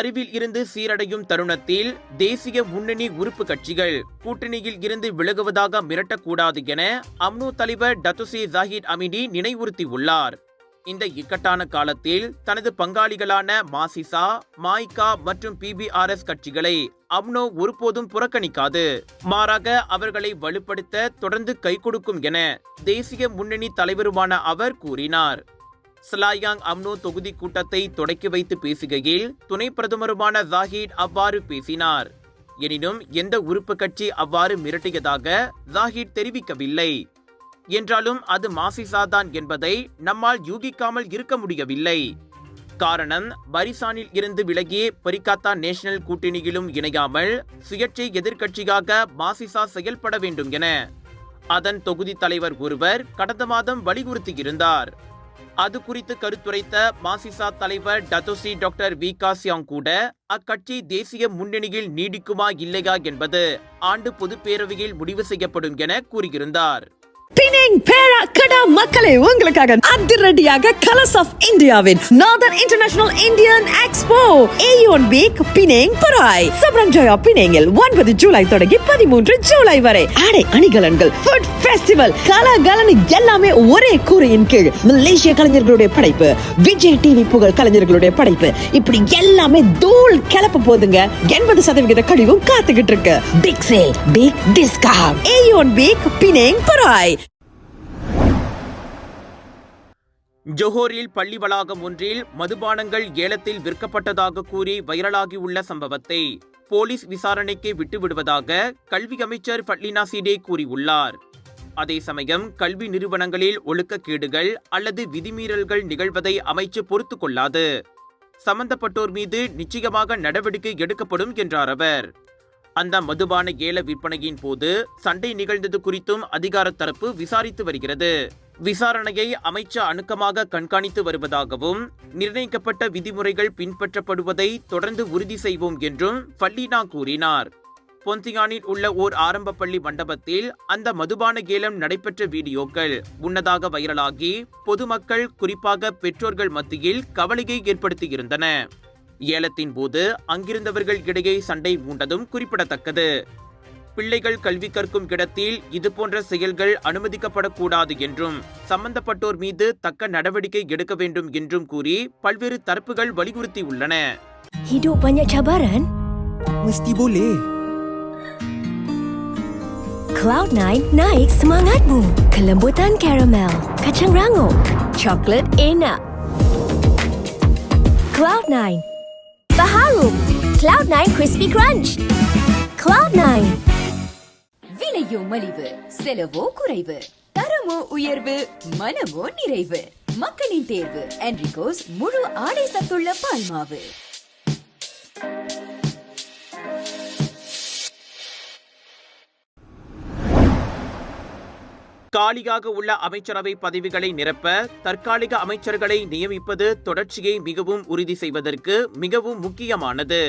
சரிவில் இருந்து சீரடையும் தருணத்தில் தேசிய முன்னணி உறுப்பு கட்சிகள் கூட்டணியில் இருந்து விலகுவதாக மிரட்டக்கூடாது என அம்னோ தலைவர் டத்துசி ஜாஹித் அமினி நினைவுறுத்தியுள்ளார். இந்த இக்கட்டான காலத்தில் தனது பங்காளிகளான மாசிசா மாய்கா மற்றும் பிபிஆர்எஸ் கட்சிகளை அம்னோ ஒருபோதும் புறக்கணிக்காது. மாறாக அவர்களை வலுப்படுத்த தொடர்ந்து கை கொடுக்கும் என தேசிய முன்னணி தலைவருமான அவர் கூறினார். ஸ்லாயாங் அம்னோ தொகுதி கூட்டத்தை தொடக்கி வைத்து பேசுகையில் துணை பிரதமருமான ஜாஹித் அவ்வாறு பேசினார். எனினும் எந்த உறுப்பு கட்சி அவ்வாறு மிரட்டியதாக ஜாஹித் தெரிவிக்கவில்லை. என்றாலும் அது மாசிசாதான் என்பதை நம்மால் யூகிக்காமல் இருக்க முடியவில்லை. காரணம் பரிசானில் இருந்து விலகி பரிகாத்தா நேஷனல் கூட்டணியிலும் இணையாமல் சுயேட்சை எதிர்க்கட்சியாக மாசிசா செயல்பட வேண்டும் என. அதன் தொகுதி தலைவர் ஒருவர் கடந்த மாதம் வலியுறுத்தியிருந்தார். அது குறித்து கருத்துரைத்த மாசிசா தலைவர் டத்தோசி டாக்டர் வி காசியாங் கூட அக்கட்சி தேசிய முன்னணியில் நீடிக்குமா இல்லையா என்பது ஆண்டு பொதுப்பேரவையில் முடிவு செய்யப்படும் என கூறியிருந்தார். பினிங் பேரா கடா மக்களே உங்களுக்காக அதிரடியாக கலர்ஸ் ஆஃப் இந்தியாவின் northern international Indian expo AEON week Penang Perai. Seberang Jaya பினேங்கில் ஒன்பது ஜூலை தொடங்கி பதிமூன்று ஜூலை வரை. ஆடை அணிகலன்கள் ஃபுட் ஃபெஸ்டிவல் கலகலனு எல்லாமே ஒரே கூரையின் கீழ். மலேசிய கலைஞர்களுடைய படைப்பு விஜய் டிவி புகழ் கலைஞர்களுடைய படைப்பு. இப்படி எல்லாமே தூள் கிளப்ப போதுங்க. எண்பது சதவிகித கழிவும் காத்துக்கிட்டு இருக்கு. Big sale big discount AEON week Penang Perai. ஜொஹோரில் பள்ளி வளாகம் ஒன்றில் மதுபானங்கள் ஏலத்தில் விற்கப்பட்டதாக கூறி வைரலாகியுள்ள சம்பவத்தை போலீஸ் விசாரணைக்கு விட்டுவிடுவதாக கல்வி அமைச்சர் பட்லினா சீடே கூறியுள்ளார். அதே சமயம் கல்வி நிறுவனங்களில் ஒழுக்கக்கேடுகள் அல்லது விதிமீறல்கள் நிகழ்வதை அமைச்சு பொறுத்து கொள்ளாது சம்பந்தப்பட்டோர் மீது நிச்சயமாக நடவடிக்கை எடுக்கப்படும் என்றார் அவர். அந்த மதுபான ஏல விற்பனையின் போது சண்டை நிகழ்ந்தது குறித்தும் அதிகார தரப்பு விசாரித்து வருகிறது. விசாரணையை அமைச்சர் அணுக்கமாக கண்காணித்து வருவதாகவும் நிர்ணயிக்கப்பட்ட விதிமுறைகள் பின்பற்றப்படுவதை தொடர்ந்து உறுதி செய்வோம் என்றும் ஃபல்லீனா கூறினார். பொந்தியானில் உள்ள ஓர் ஆரம்ப பள்ளி மண்டபத்தில் அந்த மதுபான ஏலம் நடைபெற்ற வீடியோக்கள் முன்னதாக வைரலாகி பொதுமக்கள் குறிப்பாக பெற்றோர்கள் மத்தியில் கவலையை ஏற்படுத்தியிருந்தன. ஏலத்தின் போது அங்கிருந்தவர்கள் இடையே சண்டை மூண்டதும் குறிப்பிடத்தக்கது. பிள்ளைகள் கல்வி கற்கும் இடத்தில் இதுபோன்ற செயல்கள் அனுமதிக்கப்படக்கூடாது என்றும் சம்பந்தப்பட்டோர் மீது தக்க நடவடிக்கை எடுக்க வேண்டும் என்றும் கூறி பல்வேறு தரப்புகள் வலியுறுத்தியுள்ளன Hidup banyak cabaran? Mesti boleh. Cloud9 naik semangatmu. Kelembutan karamel, kacang rangup, coklat enak. Cloud9. Baharum. Cloud9 Crispy Crunch. Cloud9. விலையோ மலிவு செலவோ குறைவு. தரமோ உயர்வு மனமோ நிறைவு. மக்களின் தேர்வு என்ரிகோஸ் முழு ஆடை சத்துள்ள பால்மாவு. காலியாக உள்ள அமைச்சரவை பதவிகளை நிரப்ப தற்காலிக அமைச்சர்களை நியமிப்பது தொடர்ச்சியை மிகவும் உறுதி செய்வதற்கு மிகவும் முக்கியமானது.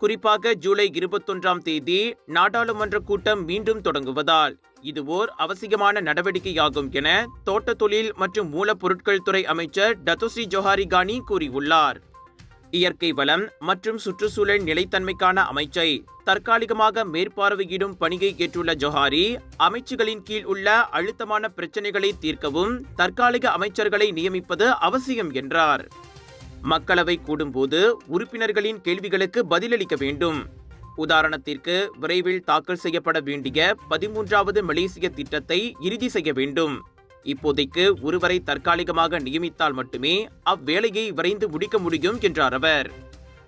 குறிப்பாக ஜூலை இருபத்தொன்றாம் தேதி நாடாளுமன்ற கூட்டம் மீண்டும் தொடங்குவதால் இது ஓர் அவசியமான நடவடிக்கையாகும் என தோட்ட தொழில் மற்றும் மூலப்பொருட்கள் துறை அமைச்சர் டத்தோஸ்ரீ ஜோஹாரி கானி கூறியுள்ளார். இயற்கை வளம் மற்றும் சுற்றுச்சூழல் நிலைத்தன்மைக்கான அமைச்சை தற்காலிகமாக மேற்பார்வையிடும் பணியை ஏற்றுள்ள ஜொஹாரி அமைச்சுகளின் கீழ் உள்ள அழுத்தமான பிரச்சினைகளை தீர்க்கவும் தற்காலிக அமைச்சர்களை நியமிப்பது அவசியம் என்றார். மக்களவை கூடும்போது உறுப்பினர்களின் கேள்விகளுக்கு பதிலளிக்க வேண்டும். உதாரணத்திற்கு விரைவில் தாக்கல் செய்யப்பட வேண்டிய பதிமூன்றாவது மலேசிய திட்டத்தை இறுதி செய்ய வேண்டும். இப்போதைக்கு ஒருவரை தற்காலிகமாக நியமித்தால் மட்டுமே அவ்வேலையை விரைந்து முடிக்க முடியும் என்றார் அவர்.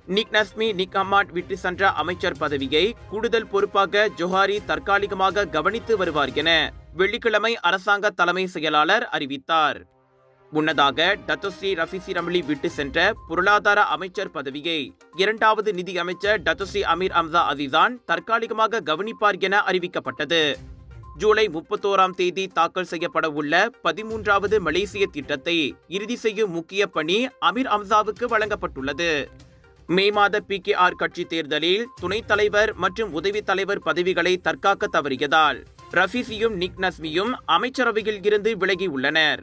நிக் நஸ்மி நிக் அம்மாட் விட்டு சென்ற அமைச்சர் பதவியை கூடுதல் பொறுப்பாக ஜொஹாரி தற்காலிகமாக கவனித்து வருவார் என வெள்ளிக்கிழமை அரசாங்க தலைமை செயலாளர் அறிவித்தார். முன்னதாக டத்தஸ்ரீ ரஃபிசி ரமலி விட்டு சென்ற பொருளாதார அமைச்சர் பதவியை இரண்டாவது நிதி அமைச்சர் டத்தஸ்ரீ அமீர் அம்சா அசிசான் தற்காலிகமாக கவனிப்பார் என அறிவிக்கப்பட்டது. ஜூலை முப்பத்தோராம் தேதி தாக்கல் செய்யப்பட உள்ள பதிமூன்றாவது மலேசிய திட்டத்தை இறுதி செய்யும் முக்கிய பணி அமீர் அம்சாவுக்கு வழங்கப்பட்டுள்ளது. மே மாத பி கே ஆர் கட்சி தேர்தலில் துணைத் தலைவர் மற்றும் உதவி தலைவர் பதவிகளை தற்காக்க தவறியதால் ரஃபீசியும் நிக் நஸ்மியும் அமைச்சரவையில் இருந்து விலகியுள்ளனர்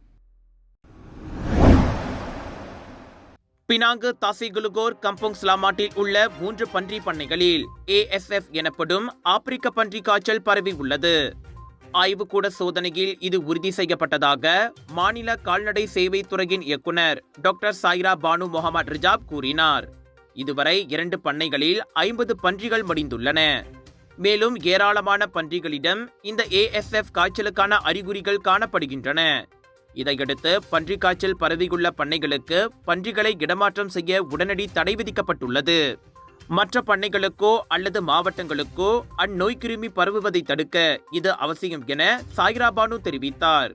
பினாங்கு தாசிகுலுகோர் கம்போங் ஸ்லாமாட்டில் உள்ள மூன்று பன்றி பண்ணைகளில் ஏஎஸ்எஃப் எனப்படும் ஆப்பிரிக்க பன்றி காய்ச்சல் பரவி உள்ளது. ஆய்வுக்கூட சோதனையில் இது உறுதி செய்யப்பட்டதாக மாநில கால்நடை சேவை துறையின் இயக்குனர் டாக்டர் சாய்ரா பானு முகமது ரிஜாப் கூறினார். இதுவரை இரண்டு பண்ணைகளில் ஐம்பது பன்றிகள் மடிந்துள்ளன. மேலும் ஏராளமான பன்றிகளிடம் இந்த ஏஎஸ்எஃப் காய்ச்சலுக்கான அறிகுறிகள் காணப்படுகின்றன. இதையடுத்து பன்றி காய்ச்சல் பரவியுள்ள பண்ணைகளுக்கு பன்றிகளை இடமாற்றம் செய்ய உடனடி தடை விதிக்கப்பட்டுள்ளது. மற்ற பண்ணைகளுக்கோ அல்லது மாவட்டங்களுக்கோ அந்நோய் கிருமி பரவுவதை தடுக்க இது அவசியம் என சாய்ராபானு தெரிவித்தார்.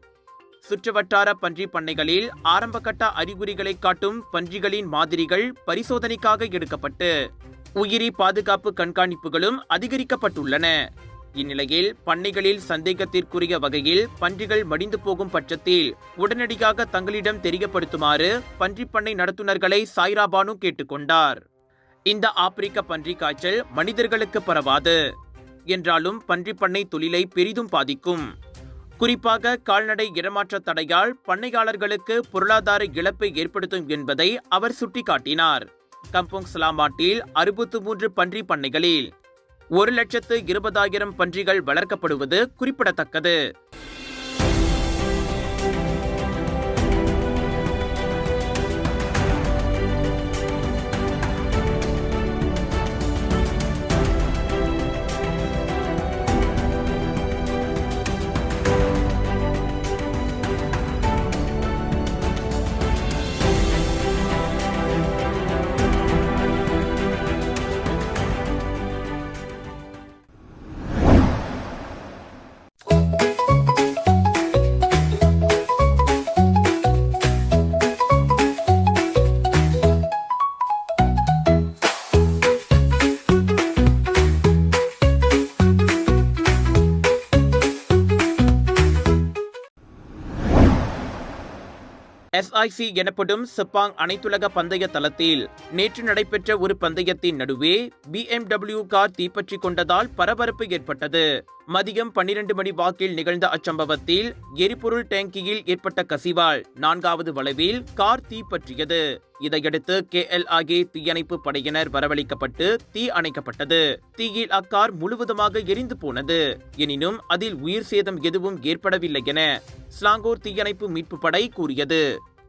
சுற்றுவட்டார பன்றி பண்ணைகளில் ஆரம்பகட்ட அறிகுறிகளை காட்டும் பன்றிகளின் மாதிரிகள் பரிசோதனைக்காக எடுக்கப்பட்டு உயிரி பாதுகாப்பு கண்காணிப்புகளும் அதிகரிக்கப்பட்டுள்ளன. இந்நிலையில் பண்ணைகளில் சந்தேகத்திற்குரிய வகையில் பன்றிகள் மடிந்து போகும் பட்சத்தில் உடனடியாக தங்களிடம் தெரியப்படுத்துமாறு பன்றிப் பண்ணை நடத்துனர்களை சாய்ராபானு கேட்டுக்கொண்டார் இந்த ஆப்பிரிக்க பன்றி காய்ச்சல் மனிதர்களுக்கு பரவாது என்றாலும் பன்றிப் பண்ணை தொழிலை பெரிதும் பாதிக்கும். குறிப்பாக கால்நடை இடமாற்ற தடையால் பண்ணையாளர்களுக்கு பொருளாதார இழப்பை ஏற்படுத்தும் என்பதை அவர் சுட்டிக்காட்டினார். கம்போங் சலாமாட்டில் அறுபத்து மூன்று பன்றி பண்ணைகளில் ஒரு லட்சத்து இருபதாயிரம் பன்றிகள் வளர்க்கப்படுவது குறிப்பிடத்தக்கது. எஸ்ஐசி எனப்படும் செப்பாங் அனைத்துலக பந்தய தளத்தில் நேற்று நடைபெற்ற ஒரு பந்தயத்தின் நடுவே பிஎம்டபிள்யூ கார் தீப்பற்றிக் கொண்டதால் பரபரப்பு ஏற்பட்டது. மதியம் பன்னிரண்டு மணி வாக்கில் நிகழ்ந்த அச்சம்பவத்தில் எரிபொருள் டேங்கியில் ஏற்பட்ட கசிவால் நான்காவது வளைவில் கார் தீப்பற்றியது. இதையடுத்து கே எல் ஆகே தீயணைப்பு படையினர் வரவழைக்கப்பட்டு தீ அணைக்கப்பட்டது. தீயில் அக்கார் முழுவதுமாக எரிந்து போனது. எனினும் அதில் உயிர் சேதம் எதுவும் ஏற்படவில்லை என ஸ்லாங்கூர் தீயணைப்பு மீட்பு படை கூறியது.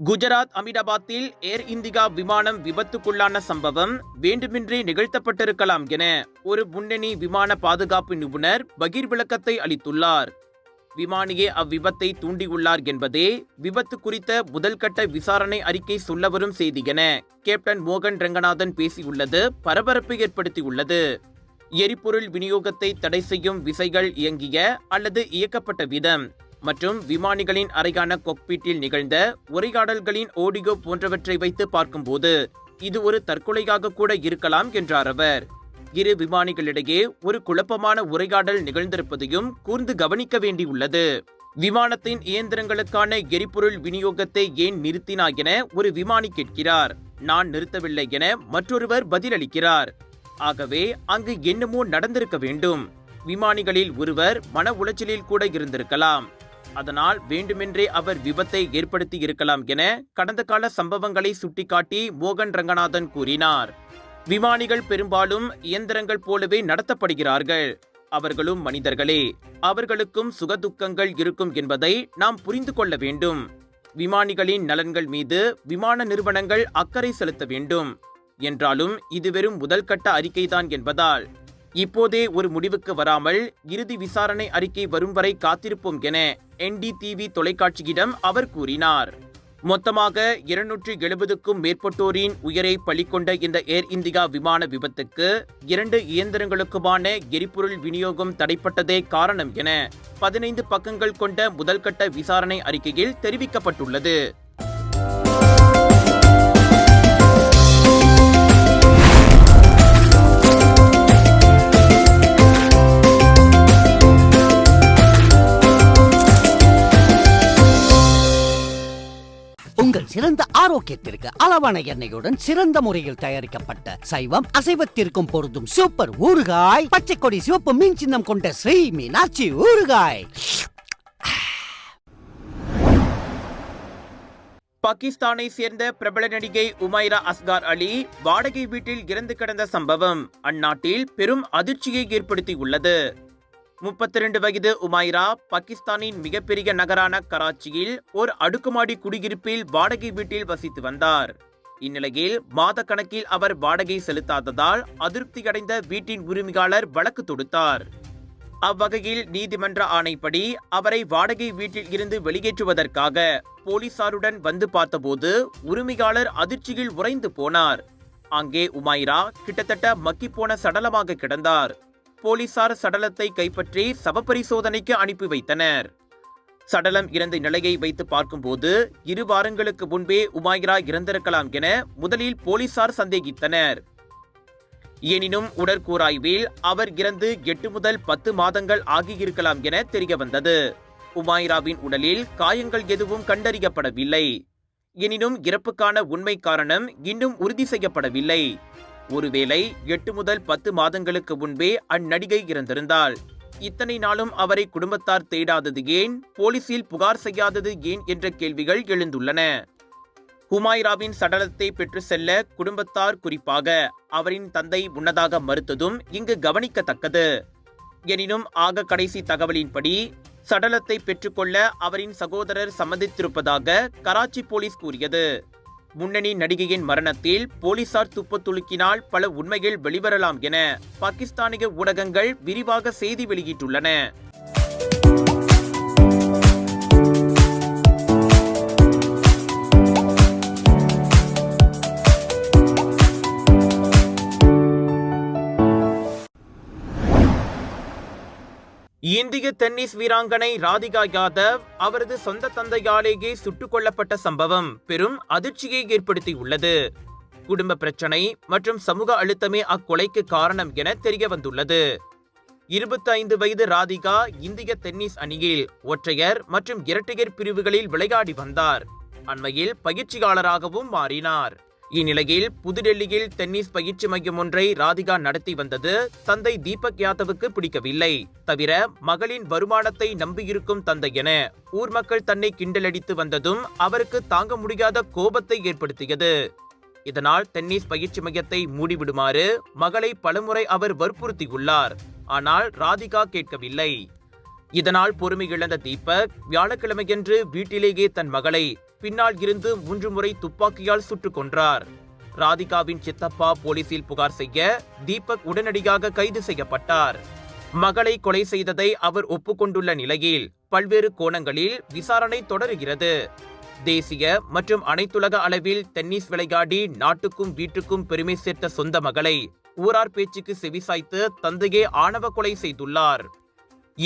குஜராத் அமிதாபாத்தில் ஏர் இந்தியா விமானம் விபத்துக்குள்ளான சம்பவம் வேண்டுமென்றே நிகழ்த்தப்பட்டிருக்கலாம் என ஒரு முன்னணி விமான பாதுகாப்பு நிபுணர் பகீர் விளக்கத்தை அளித்துள்ளார். விமானியே அவ்விபத்தை தூண்டியுள்ளார் என்பதே விபத்து குறித்த முதல்கட்ட விசாரணை அறிக்கை சொல்லவரும் செய்தி என கேப்டன் மோகன் ரங்கநாதன் பேசியுள்ளது பரபரப்பை ஏற்படுத்தியுள்ளது. எரிபொருள் விநியோகத்தை தடை செய்யும் விசைகள் இயங்கிய அல்லது இயக்கப்பட்ட விதம் மற்றும் விமானிகளின் அறையான கொக்பீட்டில் நிகழ்ந்த உரையாடல்களின் ஓடியோ போன்றவற்றை வைத்து பார்க்கும்போது இது ஒரு தற்கொலையாக கூட இருக்கலாம் என்றார் அவர். இரு விமானிகளிடையே ஒரு குழப்பமான உரையாடல் நிகழ்ந்திருப்பதையும் கூர்ந்து கவனிக்க வேண்டியுள்ளது. விமானத்தின் இயந்திரங்களுக்கான எரிபொருள் விநியோகத்தை ஏன் நிறுத்தினா என ஒரு விமானி கேட்கிறார். நான் நிறுத்தவில்லை என மற்றொருவர் பதிலளிக்கிறார். ஆகவே அங்கு என்னமோ நடந்திருக்க வேண்டும். விமானிகளில் ஒருவர் மன உளைச்சலில் கூட இருந்திருக்கலாம். அதனால் வேண்டுமென்றே அவர் விபத்தை ஏற்படுத்தி இருக்கலாம் என கடந்த கால சம்பவங்களை சுட்டிக்காட்டி மோகன் ரங்கநாதன் கூறினார். விமானிகள் பெரும்பாலும் இயந்திரங்கள் போலவே நடத்தப்படுகிறார்கள். அவர்களும் மனிதர்களே அவர்களுக்கும் சுகதுக்கங்கள் இருக்கும் என்பதை நாம் புரிந்து கொள்ள வேண்டும். விமானிகளின் நலன்கள் மீது விமான நிறுவனங்கள் அக்கறை செலுத்த வேண்டும். என்றாலும் இது வெறும் முதல் கட்ட அறிக்கைதான் என்பதால் இப்போதே ஒரு முடிவுக்கு வராமல் இறுதி விசாரணை அறிக்கை வரும் வரை காத்திருப்போம் என என்டிடிவி தொலைக்காட்சியிடம் அவர் கூறினார். மொத்தமாக இருநூற்றி எழுபதுக்கும் மேற்பட்டோரின் உயிரை பலிக்கொண்ட இந்த ஏர் இந்தியா விமான விபத்துக்கு இரண்டு இயந்திரங்களுக்குமான எரிபொருள் விநியோகம் தடைப்பட்டதே காரணம் என பதினைந்து பக்கங்கள் கொண்ட முதல்கட்ட விசாரணை அறிக்கையில் தெரிவிக்கப்பட்டுள்ளது. ஆரோக்கியத்திற்கு அளவான எண்ணெயுடன் சிறந்த முறையில் தயாரிக்கப்பட்ட சைவம் அசைவத்திற்கும் பொருந்தும் சூப்பர் ஊறுகாய் பச்சை கொடி சிவப்பு மீன் சின்னம் கொண்ட ஸ்ரீ மீனாட்சி ஊறுகாய். பாகிஸ்தானை சேர்ந்த பிரபல நடிகை உமைரா அஸ்கார் அலி வாடகை வீட்டில் இறந்து கிடந்த சம்பவம் அந்நாட்டில் பெரும் அதிர்ச்சியை ஏற்படுத்தியுள்ளது. முப்பத்தி ரெண்டு வயது உமைரா பாகிஸ்தானின் மிகப்பெரிய நகரான கராச்சியில் ஒரு அடுக்குமாடி குடியிருப்பில் வாடகை வீட்டில் வசித்து வந்தார். இந்நிலையில் மாத கணக்கில் அவர் வாடகை செலுத்தாததால் அதிருப்தியடைந்த வீட்டின் உரிமையாளர் வழக்கு தொடுத்தார். அவ்வகையில் நீதிமன்ற ஆணைப்படி அவரை வாடகை வீட்டில் இருந்து வெளியேற்றுவதற்காக போலீசாருடன் வந்து பார்த்தபோது உரிமையாளர் அதிர்ச்சியில் உறைந்து போனார். அங்கே உமாயிரா கிட்டத்தட்ட மக்கிப்போன சடலமாக கிடந்தார். போலீசார் சடலத்தை கைப்பற்றி சவப்பரிசோதனைக்கு அனுப்பி வைத்தனர். சடலம் இறந்த நிலையை வைத்து பார்க்கும்போது இரு வாரங்களுக்கு முன்பே உமாயிரா இறந்திருக்கலாம் என முதலில் போலீசார் சந்தேகித்தனர். எனினும் உடற்கூராய்வில் அவர் இறந்து எட்டு முதல் பத்து மாதங்கள் ஆகியிருக்கலாம் என தெரிய வந்தது உமாயிராவின் உடலில் காயங்கள் எதுவும் கண்டறியப்படவில்லை. எனினும் இறப்புக்கான உண்மை காரணம் இன்னும் உறுதி செய்யப்படவில்லை. ஒருவேளை எட்டு முதல் பத்து மாதங்களுக்கு முன்பே அந்நடிகை இறந்திருந்தால் இத்தனை நாளும் அவரை குடும்பத்தார் தேடாதது ஏன்? போலீசில் புகார் செய்யாதது ஏன்? என்ற கேள்விகள் எழுந்துள்ளன. ஹுமாயிராவின் சடலத்தை பெற்று செல்ல குடும்பத்தார் குறிப்பாக அவரின் தந்தை முன்னதாக மறுத்ததும் இங்கு கவனிக்கத்தக்கது. எனினும் ஆக கடைசி தகவலின்படி சடலத்தை பெற்றுக்கொள்ள அவரின் சகோதரர் சம்மதித்திருப்பதாக கராச்சி போலீஸ் கூறியது. முன்னணி நடிகையின் மரணத்தில் போலீசார் துப்பு துளுக்கினால் பல உண்மைகள் வெளிவரலாம் என பாகிஸ்தானிய ஊடகங்கள் விரிவாக செய்தி வெளியிட்டுள்ளன. இந்திய டென்னிஸ் வீராங்கனை ராதிகா யாதவ் அவரது சொந்த தந்தையாலேயே சுட்டுக் கொல்லப்பட்ட சம்பவம் பெரும் அதிர்ச்சியை ஏற்படுத்தியுள்ளது. குடும்ப பிரச்சனை மற்றும் சமூக அழுத்தமே அக்கொலைக்கு காரணம் என தெரிய வந்துள்ளது இருபத்தைந்து வயது ராதிகா இந்திய டென்னிஸ் அணியில் ஒற்றையர் மற்றும் இரட்டையர் பிரிவுகளில் விளையாடி வந்தார். அண்மையில் பயிற்சியாளராகவும் மாறினார். இந்நிலையில் புதுடெல்லியில் டென்னிஸ் பயிற்சி மையம் ஒன்றை ராதிகா நடத்தி வந்தது தந்தை தீபக் யாதவுக்கு பிடிக்கவில்லை. தவிர மகளின் வருமானத்தை நம்பியிருக்கும் தந்தை என ஊர் மக்கள் தன்னை கிண்டலடித்து வந்ததும் அவருக்கு தாங்க முடியாத கோபத்தை ஏற்படுத்தியது. இதனால் டென்னிஸ் பயிற்சி மையத்தை மூடிவிடுமாறு மகளை பலமுறை அவர் வற்புறுத்தியுள்ளார். ஆனால் ராதிகா கேட்கவில்லை. இதனால் பொறுமை இழந்த தீபக் வியாழக்கிழமையன்று வீட்டிலேயே தன் மகளை பின்னால் இருந்து மூன்று முறை துப்பாக்கியால் சுட்டுக் கொன்றார். ராதிகாவின் சித்தப்பா போலீசில் புகார் செய்ய தீபக் உடனடியாக கைது செய்யப்பட்டார். மகளை கொலை செய்ததை அவர் ஒப்புக்கொண்டுள்ள நிலையில் பல்வேறு கோணங்களில் விசாரணை தொடருகிறது. தேசிய மற்றும் அனைத்துலக அளவில் டென்னிஸ் விளையாடி நாட்டுக்கும் வீட்டுக்கும் பெருமை சேர்த்த சொந்த மகளை ஊரார் பேச்சுக்கு செவிசாய்த்து தந்தையே ஆணவ கொலை செய்துள்ளார்.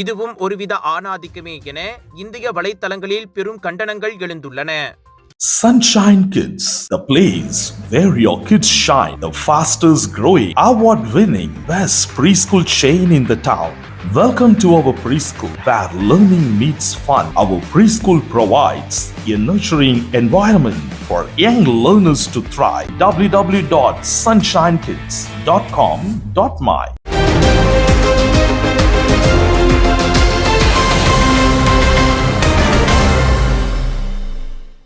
இதுவும் ஒருவித ஆணாதிக்கமே என இந்திய வலைத்தளங்களில் பெரும் கண்டனங்கள் எழுந்துள்ளன Sunshine Kids, the place where your kids shine, the fastest growing, award winning, best preschool chain in the town. Welcome to our preschool where learning meets fun. Our preschool provides a nurturing environment for young learners to thrive. www.sunshinekids.com.my